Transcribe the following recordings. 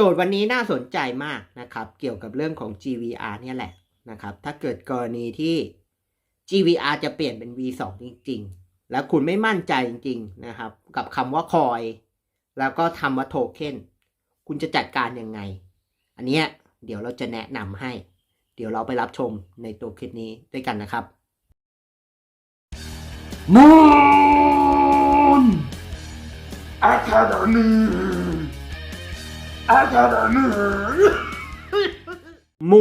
โจทย์วันนี้น่าสนใจมากนะครับ เกี่ยวกับเรื่องของ GVR เนี่ยแหละนะครับ ถ้าเกิดกรณีที่ GVR จะเปลี่ยนเป็น V2 จริง ๆ แล้วคุณไม่มั่นใจจริง ๆ นะครับ กับคำว่าคอย แล้วก็ทำว่าโทเค็นคุณจะจัดการยังไง อันเนี้ยเดี๋ยวเราจะแนะนำให้ เดี๋ยวเราไปรับชมในตัวคลิปนี้ด้วยกันนะครับ Moon Academy Academy มู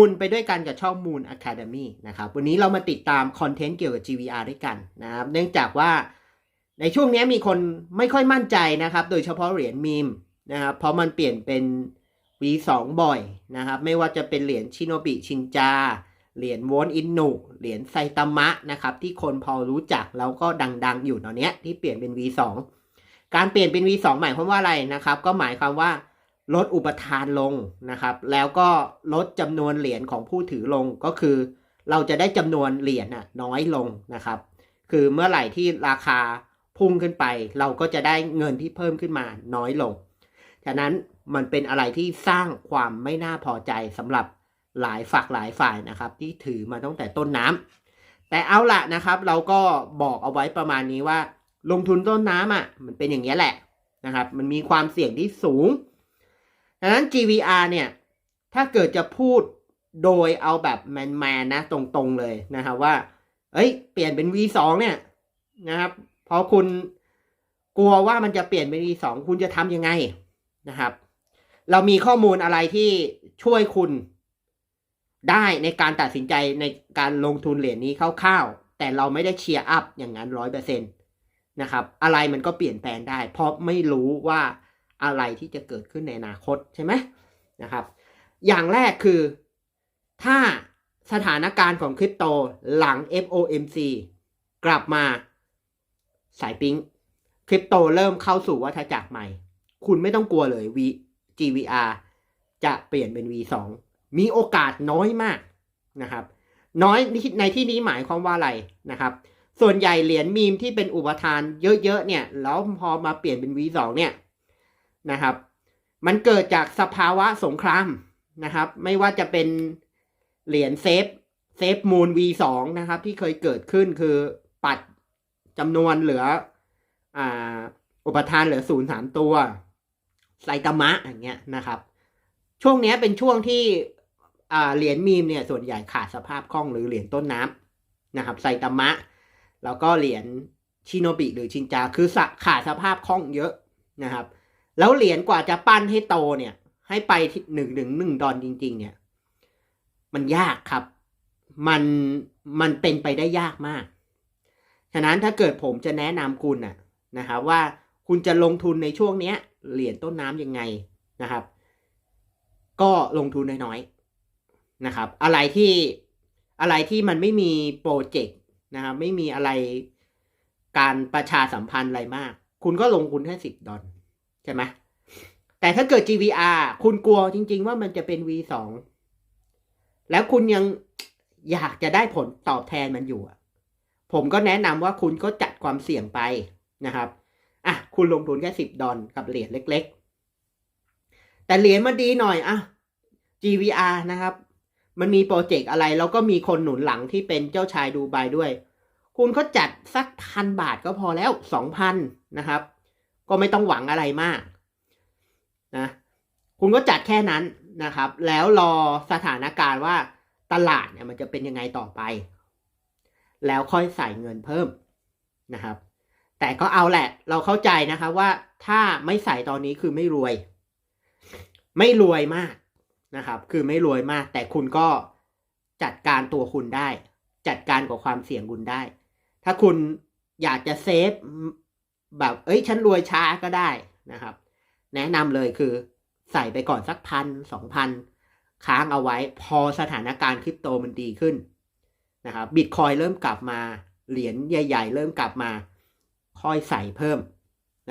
นไปด้วยกันกับช่อง Moon Academy นะครับวันนี้เรามาติดตามคอนเทนต์เกี่ยวกับ GVR ด้วยกันนะครับเนื่องจากว่าในช่วงนี้มีคนไม่ค่อยมั่นใจนะครับ โดยเฉพาะเหรียญมีมนะครับเพราะมันเปลี่ยนเป็น V2 บ่อยนะครับไม่ว่าจะเป็นเหรียญชิโนบิชินจา เหรียญวอนอินนุเหรียญไซตามะนะครับที่คนพอรู้จักแล้วก็ดังๆ อยู่ตอนนี้ที่เปลี่ยนเป็น V2 การเปลี่ยนเป็น V2 หมายความว่าอะไรนะครับ ก็หมายความว่า ลดอุปทานลงนะครับ แล้วก็ลดจำนวนเหรียญของผู้ถือลงก็คือ เราจะได้จำนวนเหรียญน่ะน้อยลงนะครับ คือเมื่อไหร่ที่ราคาพุ่งขึ้นไป เราก็จะได้เงินที่เพิ่มขึ้นมาน้อยลง ฉะนั้นมันเป็นอะไรที่สร้างความไม่น่าพอใจสำหรับหลายฝักหลายฝ่ายนะครับ ที่ถือมาตั้งแต่ต้นน้ำแต่เอาละนะครับ เราก็บอกเอาไว้ประมาณนี้ว่า ลงทุนต้นน้ำอะมันเป็นอย่างนี้แหละนะครับ มันมีความเสี่ยงที่สูง ดังนั้น GVR เนี่ย ถ้าเกิดจะพูดโดยเอาแบบแมนๆนะ ตรงๆเลยนะครับว่า เอ้ย เปลี่ยนเป็น V2 เนี่ยนะครับพอคุณกลัวว่ามันจะเปลี่ยนเป็น V2 คุณจะทำยังไงนะครับ เรามีข้อมูลอะไรที่ช่วยคุณได้ในการตัดสินใจในการลงทุนเหรียญนี้คร่าวๆ แต่เราไม่ได้เชียร์อัพอย่างนั้นร้อยเปอร์เซ็นต์นะครับ อะไรมันก็เปลี่ยนแปลงได้ เพราะไม่รู้ว่า อะไรที่จะเกิดขึ้นในอนาคตใช่ไหมนะครับ อย่างแรกคือถ้าสถานการณ์ของคริปโตหลัง FOMC กลับมาสายปิ้งคริปโตเริ่มเข้าสู่วัฏจักรใหม่ คุณไม่ต้องกลัวเลย V GVR จะเปลี่ยนเป็น V2 มีโอกาสน้อยมากนะครับ น้อยในที่นี้หมายความว่าอะไรนะครับ ส่วนใหญ่เหรียญมีมที่เป็นอุปทานเยอะๆเนี่ย แล้วพอมาเปลี่ยนเป็น V2 เนี่ย นะครับ มันเกิดจากสภาวะสงครามนะครับ ไม่ว่าจะเป็นเหรียญเซฟเซฟมูล V2 นะครับ ที่เคยเกิดขึ้นคือปัดจำนวนเหลืออ่าอุปทานเหลือศูนย์สามตัวไซตามะอย่างเงี้ยนะครับ ช่วงเนี้ยเป็นช่วงที่เหรียญมีมเนี่ยส่วนใหญ่ขาดสภาพคล่องหรือเหรียญต้นน้ำนะครับไซตามะ แล้วก็เหรียญชิโนบิหรือชินจาคือสะขาดสภาพคล่องเยอะนะครับ แล้วเหรียญกว่าจะปั้นให้โตเนี่ย ให้ไปที่หนึ่งหนึ่งหนึ่งดอนจริง ๆ เนี่ย มันยากครับ มันมันเป็นไปได้ยากมาก ฉะนั้นถ้าเกิดผมจะแนะนำคุณน่ะนะครับว่าคุณจะลงทุนในช่วงเนี้ยเหรียญต้นน้ำยังไงนะครับ ก็ลงทุนน้อยๆนะครับ อะไรที่อะไรที่มันไม่มีโปรเจกต์นะครับไม่มีอะไรการประชาสัมพันธ์อะไรมาก คุณก็ลงทุนแค่สิบดอล ใช่ไหมแต่ถ้าเกิด GVR คุณกลัวจริง ๆ ว่ามันจะเป็น V2 แล้วคุณยังอยากจะได้ผลตอบแทนมันอยู่ ผมก็แนะนำว่าคุณก็จัดความเสี่ยงไปนะครับอะคุณลงทุนแค่สิบดอลกับเหรียญเล็ก ๆ แต่เหรียญมันดีหน่อยอะ GVR นะครับ มันมีโปรเจกต์อะไร แล้วก็มีคนหนุนหลังที่เป็นเจ้าชายดูไบด้วย คุณก็จัดสักพันบาทก็พอแล้วสองพันนะครับ ก็ไม่ต้องหวังอะไรมากนะคุณก็จัดแค่นั้นนะครับ แล้วรอสถานการณ์ว่าตลาดเนี่ยมันจะเป็นยังไงต่อไป แล้วค่อยใส่เงินเพิ่มนะครับ แต่ก็เอาแหละ เราเข้าใจนะครับว่าถ้าไม่ใส่ตอนนี้คือไม่รวย ไม่รวยมากนะครับ คือไม่รวยมาก แต่คุณก็จัดการตัวคุณได้ จัดการกับความเสี่ยงคุณได้ ถ้าคุณอยากจะเซฟ แบบเอ้ยฉันรวยช้าก็ได้นะครับ แนะนำเลยคือใส่ไปก่อนสักพันสองพันค้างเอาไว้พอสถานการณ์คริปโตมันดีขึ้นนะครับบิตคอยเริ่มกลับมาเหรียญใหญ่ ๆ เริ่มกลับมาค่อยใส่เพิ่ม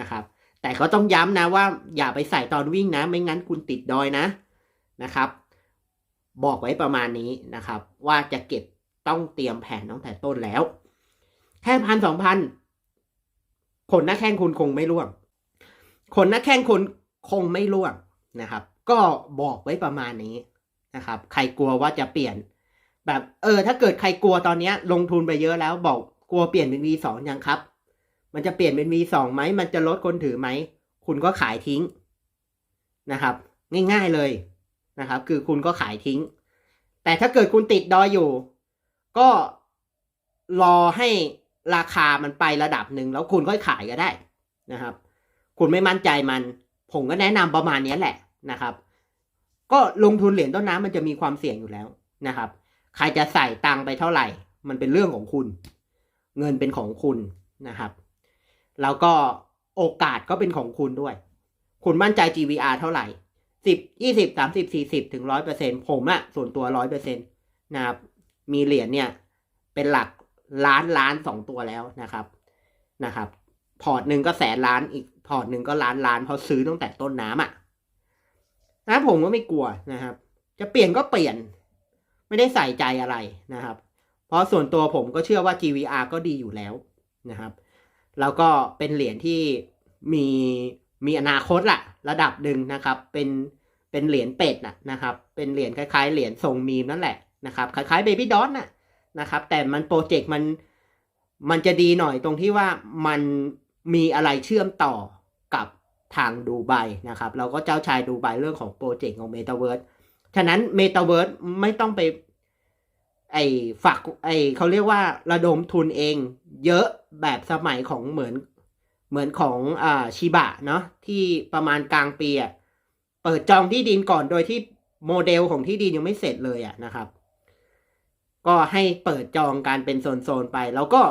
นะครับ แต่ก็ต้องย้ำนะว่าอย่าไปใส่ตอนวิ่งนะ ไม่งั้นคุณติดดอยนะนะครับ บอกไว้ประมาณนี้นะครับ ว่าจะเก็บต้องเตรียมแผนตั้งแต่ต้นแล้ว แค่พันสองพัน ขนหน้าแข้งคุณคงไม่ร่วงขนหน้าแข้งคุณคงไม่ร่วงนะครับ ก็บอกไว้ประมาณนี้นะครับ ใครกลัวว่าจะเปลี่ยน แบบเออ ถ้าเกิดใครกลัวตอนนี้ลงทุนไปเยอะแล้วบอกกลัวเปลี่ยนเป็น V2 ยังครับ มันจะเปลี่ยนเป็น V2 ไหมมันจะลดคนถือไหม คุณก็ขายทิ้งนะครับ ง่ายๆเลยนะครับ คือคุณก็ขายทิ้ง แต่ถ้าเกิดคุณติดดอยอยู่ ก็รอให้ ราคามันไประดับหนึ่งแล้วคุณค่อยขายก็ได้นะครับ คุณไม่มั่นใจมัน ผมก็แนะนำประมาณนี้แหละนะครับ ก็ลงทุนเหรียญต้นน้ำมันจะมีความเสี่ยงอยู่แล้วนะครับ ใครจะใส่ตังค์ไปเท่าไหร่ มันเป็นเรื่องของคุณ เงินเป็นของคุณนะครับ แล้วก็โอกาสก็เป็นของคุณด้วย คุณมั่นใจ GVR เท่าไหร่สิบยี่สิบสามสิบสี่สิบถึงร้อยเปอร์เซ็นผมอะส่วนตัวร้อยเปอร์เซ็นตนะครับ มีเหรียญเนี่ย เป็นหลัก ล้านล้านสองตัวแล้วนะครับนะครับ พอร์ตหนึ่งก็แสนล้านอีกพอร์ตหนึ่งก็ล้านล้านเพราะซื้อตั้งแต่ต้นน้ำอะนะผมก็ไม่กลัวนะครับ จะเปลี่ยนก็เปลี่ยน ไม่ได้ใส่ใจอะไรนะครับ เพราะส่วนตัวผมก็เชื่อว่า GVR ก็ดีอยู่แล้วนะครับ แล้วก็เป็นเหรียญที่มีมีอนาคตละระดับหนึ่งนะครับ เป็นเป็นเหรียญเป็ดนะนะครับ เป็นเหรียญคล้ายๆเหรียญทรงมีมนั่นแหละนะครับ คล้ายๆเบบี้ดอทน่ะ นะครับ แต่มันโปรเจกต์มันมันจะดีหน่อยตรงที่ว่ามันมีอะไรเชื่อมต่อกับทางดูไบนะครับ เราก็เจ้าชายดูไบเรื่องของโปรเจกต์ของ m e t a เวิร์สฉะนั้น m e t a เวิร์สไม่ต้องไป ไอ้ฝักไอ้เขาเรียกว่าระดมทุนเอง เยอะแบบสมัยของเหมือนเหมือนของอ่าชิบะเนาะที่ประมาณกลางปีอะเปิดจองที่ดินก่อนโดยที่โมเดลของที่ดินยังไม่เสร็จเลยอะนะครับ ก็ให้เปิดจองการเป็นโซน ๆ ไป แล้วก็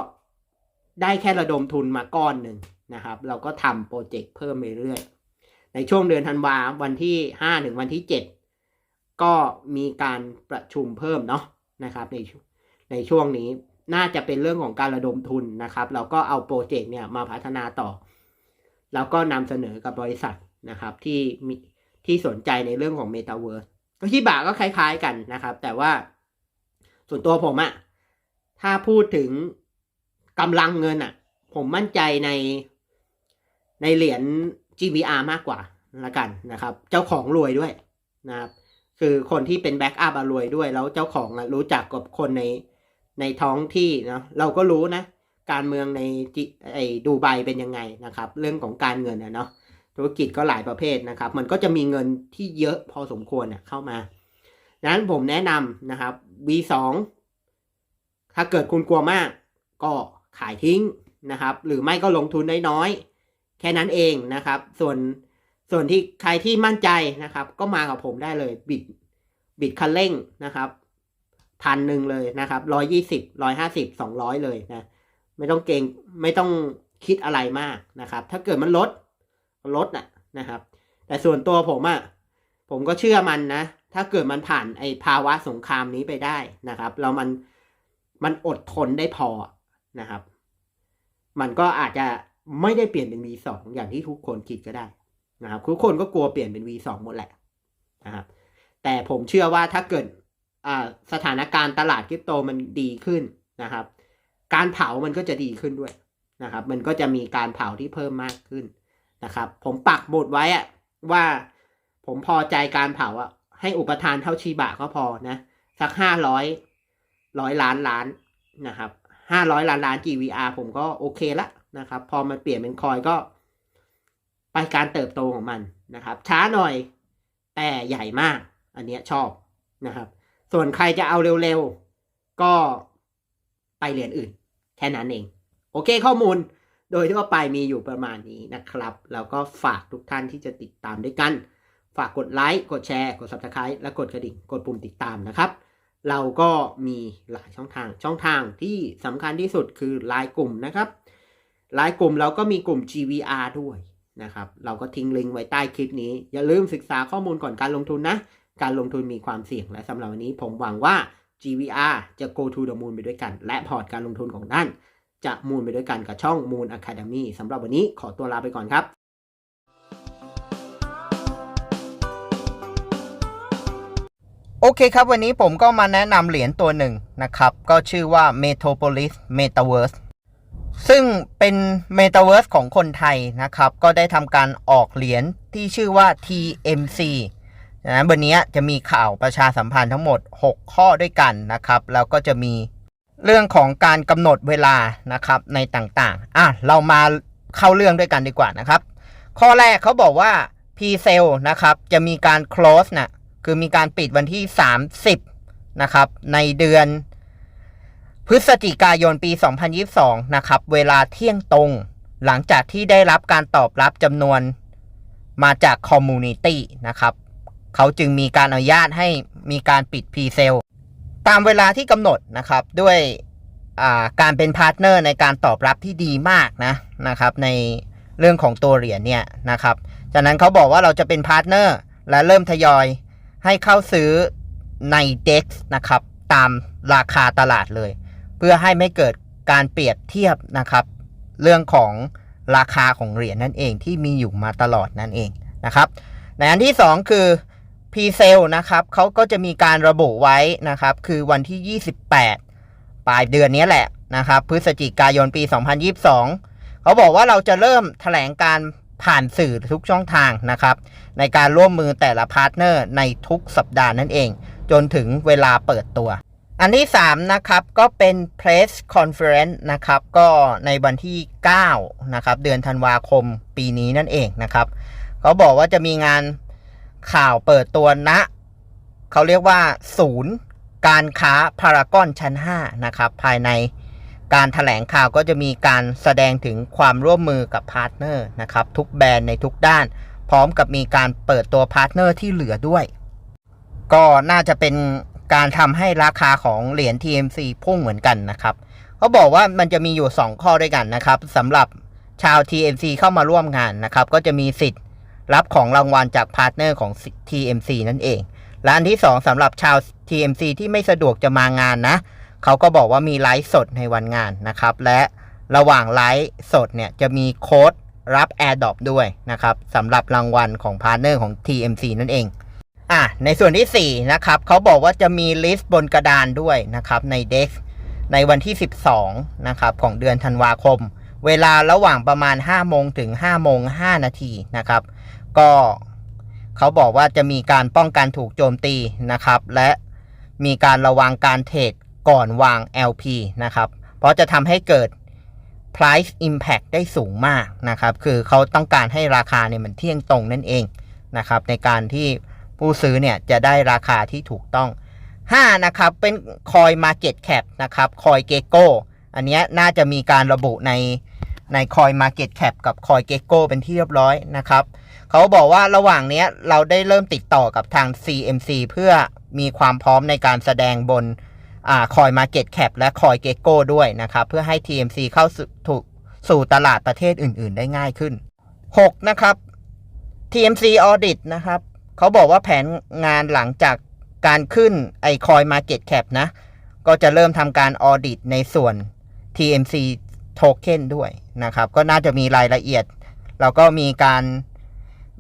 ได้แค่ระดมทุนมาก้อนหนึ่งนะครับ เราก็ทำโปรเจกต์เพิ่มไปเรื่อย ในช่วงเดือนธันวาวันที่ห้าถึงวันที่เจ็ดก็มีการประชุมเพิ่มเนาะนะครับในในช่วงนี้น่าจะเป็นเรื่องของการระดมทุนนะครับเราก็เอาโปรเจกต์เนี่ยมาพัฒนาต่อ แล้วก็นำเสนอกับบริษัทนะครับที่มีที่สนใจในเรื่องของ Metaverse ก็ที่บาก็คล้ายๆกันนะครับ แต่ว่า ส่วนตัวผมอะถ้าพูดถึงกำลังเงินอะผมมั่นใจในในเหรียญ GVR มากกว่าละกันนะครับ เจ้าของรวยด้วยนะครับ คือคนที่เป็นแบ็กอัพรวยด้วย แล้วเจ้าของอะรู้จักกับคนในในท้องที่เนาะเราก็รู้นะ การเมืองในจไอ้ดูไบเป็นยังไงนะครับ เรื่องของการเงินอะเนาะธุรกิจก็หลายประเภทนะครับ มันก็จะมีเงินที่เยอะพอสมควรอะเข้ามา ดังนั้นผมแนะนำนะครับ V2 ถ้าเกิดคุณกลัวมาก ก็ขายทิ้งนะครับ หรือไม่ก็ลงทุนน้อยๆแค่นั้นเองนะครับ ส่วนส่วนที่ใครที่มั่นใจนะครับ ก็มากับผมได้เลยบิดบิดคันเร่งนะครับพันหนึ่งเลยนะครับร้อยยี่สิบร้อยห้าสิบสองร้อยเลยนะ ไม่ต้องเกรงไม่ต้องคิดอะไรมากนะครับ ถ้าเกิดมันลดลดน่ะนะครับ แต่ส่วนตัวผมอะ่ะผมก็เชื่อมันนะ ถ้าเกิดมันผ่านไอ้ภาวะสงครามนี้ไปได้นะครับแล้วมันมันอดทนได้พอนะครับ มันก็อาจจะไม่ได้เปลี่ยนเป็น V2 อย่างที่ทุกคนคิดก็ได้นะครับ ทุกคนก็กลัวเปลี่ยนเป็น V2 หมดแหละนะครับแต่ผมเชื่อว่าถ้าเกิดสถานการณ์ตลาดคริปโตมันดีขึ้นนะครับ การเผามันก็จะดีขึ้นด้วยนะครับ มันก็จะมีการเผาที่เพิ่มมากขึ้นนะครับ ผมปักหมุดไว้อะว่าผมพอใจการเผาอะ ให้อุปทานเท่าชีบะก็พอนะสักห้าร้อยร้อยล้านล้านนะครับห้าร้อยล้านล้าน GVR ผมก็โอเคละนะครับ พอมันเปลี่ยนเป็นคอยก็ ไปการเติบโตของมันนะครับ ช้าหน่อยแต่ใหญ่มาก อันเนี้ยชอบนะครับ ส่วนใครจะเอาเร็วๆ ก็ไปเหรียญอื่น แค่นั้นเอง โอเคข้อมูลโดยทั่วไปมีอยู่ประมาณนี้นะครับ แล้วก็ฝากทุกท่านที่จะติดตามด้วยกัน ฝากกดไลค์กดแชร์ กด subscribe และกดกระดิ่งกดปุ่มติดตามนะครับ เราก็มีหลายช่องทางช่องทางที่สำคัญที่สุดคือไลน์กลุ่มนะครับไลน์กลุ่มเราก็มีกลุ่ม GVR ด้วยนะครับ เราก็ทิ้งลิงก์ไว้ใต้คลิปนี้ อย่าลืมศึกษาข้อมูลก่อนการลงทุนนะ การลงทุนมีความเสี่ยงและสำหรับวันนี้ผมหวังว่า GVR จะ go to the moon ไปด้วยกัน และพอร์ตการลงทุนของท่านจะมูนไปด้วยกันกับช่อง Moon Academy สำหรับวันนี้ขอตัวลาไปก่อนครับ โอเคครับ วันนี้ผมก็มาแนะนำเหรียญตัวหนึ่งนะครับ ก็ชื่อว่า Metropolis Metaverse ซึ่งเป็น Metaverse ของคนไทยนะครับ ก็ได้ทำการออกเหรียญที่ชื่อว่า TMC นะวันนี้จะมีข่าวประชาสัมพันธ์ทั้งหมด 6 ข้อด้วยกันนะครับ แล้วก็จะมีเรื่องของการกำหนดเวลานะครับในต่างๆ อะ เรามาเข้าเรื่องด้วยกันดีกว่านะครับ ข้อแรกเขาบอกว่า PCell นะครับ จะมีการ close นะ คือมีการปิดวันที่ 30 นะครับ ในเดือนพฤศจิกายนปี 2022 นะครับ เวลาเที่ยงตรง หลังจากที่ได้รับการตอบรับจำนวนมาจากคอมมูนิตี้นะครับ เขาจึงมีการอนุญาตให้มีการปิด p c e l ตามเวลาที่กำหนดนะครับด้วยการเป็นพาร์ทเนอร์ในการตอบรับที่ดีมากนะนะครับ ในเรื่องของตัวเหรียญเนี่ยนะครับ จากนั้นเขาบอกว่าเราจะเป็นพาร์ทเนอร์และเริ่มทยอย ให้เข้าซื้อใน DEX นะครับ ตามราคาตลาดเลย เพื่อให้ไม่เกิดการเปรียบเทียบนะครับ เรื่องของราคาของเหรียญนั่นเองที่มีอยู่มาตลอดนั่นเองนะครับในอันที่ 2 คือ p c e l นะครับเขาก็จะมีการระบุไว้นะครับ คือวันที่ 28 ปลายเดือนนี้แหละนะครับ พฤศจิกายนปี 2022 เขาบอกว่าเราจะเริ่มแถลงการ ผ่านสื่อทุกช่องทางนะครับ ในการร่วมมือแต่ละพาร์ทเนอร์ในทุกสัปดาห์นั่นเอง จนถึงเวลาเปิดตัว อันที่ 3 นะครับ ก็เป็น press conference นะครับ ก็ในวันที่ 9 นะครับ เดือนธันวาคมปีนี้นั่นเองนะครับเขาบอกว่าจะมีงานข่าวเปิดตัวณเขาเรียกว่าศูนย์การค้าพารากอนชั้น 5 นะครับ ภายใน การถแถลงข่าวก็จะมีการแสดงถึงความร่วมมือกับพาร์ทเนอร์นะครับทุกแบรนด์ในทุกด้าน พร้อมกับมีการเปิดตัวพาร์ทเนอร์ที่เหลือด้วย ก็น่าจะเป็นการทำให้ราคาของเหรียญ TMC พุ่งเหมือนกันนะครับเขาบอกว่ามันจะมีอยู่ 2 ข้อด้วยกันนะครับสำหรับชาว TMC เข้ามาร่วมงานนะครับก็จะมีสิทธิ์รับของรางวัลจากพาร์ทเนอร์ของ TMC นั่นเองและอันที่ 2สำหรับชาว TMC ที่ไม่สะดวกจะมางานนะ เขาก็บอกว่ามีไลฟ์สดในวันงานนะครับ และระหว่างไลฟ์สดเนี่ยจะมีโค้ดรับ AirDrop ด้วยนะครับสำหรับรางวัลของพาร์ทเนอร์ของ TMC นั่นเองอะในส่วนที่ 4 นะครับเขาบอกว่าจะมีลิสต์บนกระดานด้วยนะครับใน DEX ในวันที่ 12 นะครับของเดือนธันวาคม เวลาระหว่างประมาณ 5 โมงถึง 5 โมง 5 นาทีนะครับ ก็เขาบอกว่าจะมีการป้องกันถูกโจมตีนะครับ และมีการระวังการเทรด ก่อนวาง LP นะครับ เพราะจะทำให้เกิด price impact ได้สูงมากนะครับ คือเขาต้องการให้ราคาเนี่ยมันเที่ยงตรงนั่นเองนะครับ ในการที่ผู้ซื้อเนี่ยจะได้ราคาที่ถูกต้อง 5 นะครับ เป็นคอย Market Cap นะครับคอยเกโก้อันนี้น่าจะมีการระบุในในคอย Market Cap กับคอยเกโก้เป็นที่เรียบร้อยนะครับเขาบอกว่าระหว่างนี้เราได้เริ่มติดต่อกับทาง CMC เพื่อมีความพร้อมในการแสดงบน คอย Market Cap และคอยเกโก้ด้วยนะครับเพื่อให้ TMC เข้าสู่สู่ตลาดประเทศอื่น ๆ ได้ง่ายขึ้น 6 นะครับ TMC Audit นะครับเขาบอกว่าแผนงานหลังจากการขึ้นไอคอย Market Cap นะ ก็จะเริ่มทำการออดิตในส่วน TMC Token ด้วยนะครับ ก็น่าจะมีรายละเอียด แล้วก็มีการ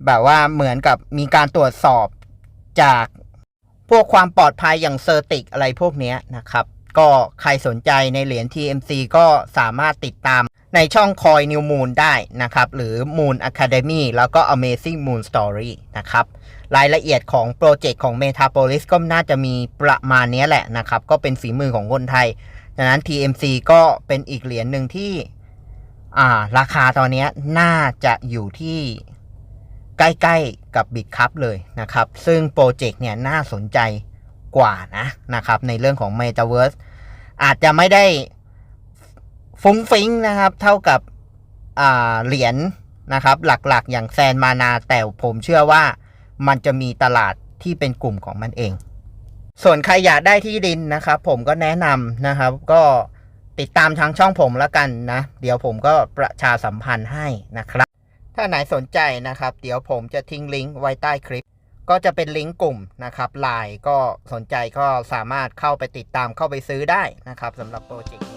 แบบว่าเหมือนกับมีการตรวจสอบจาก พวกความปลอดภัยอย่างเซอร์ติกอะไรพวกนี้นะครับ ก็ใครสนใจในเหรียญ TMC ก็สามารถติดตามในช่องคอย New Moon ได้นะครับ หรือ Moon Academy แล้วก็ Amazing Moon Story นะครับ รายละเอียดของโปรเจกต์ของ Metapolis ก็น่าจะมีประมาณนี้แหละนะครับ ก็เป็นฝีมือของคนไทยดังนั้น TMC ก็เป็นอีกเหรียญหนึ่งที่ราคาตอนนี้น่าจะอยู่ที่ใกล้ ๆ กับบิตคัพเลยนะครับ ซึ่งโปรเจกต์เนี่ยน่าสนใจกว่านะนะครับ ในเรื่องของ Metaverse อาจจะไม่ได้ฟุ้งฟิ้งนะครับ เท่ากับเหรียญนะครับ หลักๆ อย่างแซนมานาแต่ผมเชื่อว่ามันจะมีตลาดที่เป็นกลุ่มของมันเอง ส่วนใครอยากได้ที่ดินนะครับ ผมก็แนะนำนะครับ ก็ติดตามทางช่องผมแล้วกันนะ เดี๋ยวผมก็ประชาสัมพันธ์ให้นะครับ ถ้าไหนสนใจนะครับ เดี๋ยวผมจะทิ้งลิงก์ไว้ใต้คลิป ก็จะเป็นลิงก์กลุ่มนะครับไลน์ก็สนใจก็สามารถเข้าไปติดตามเข้าไปซื้อได้นะครับสำหรับโปรเจกต์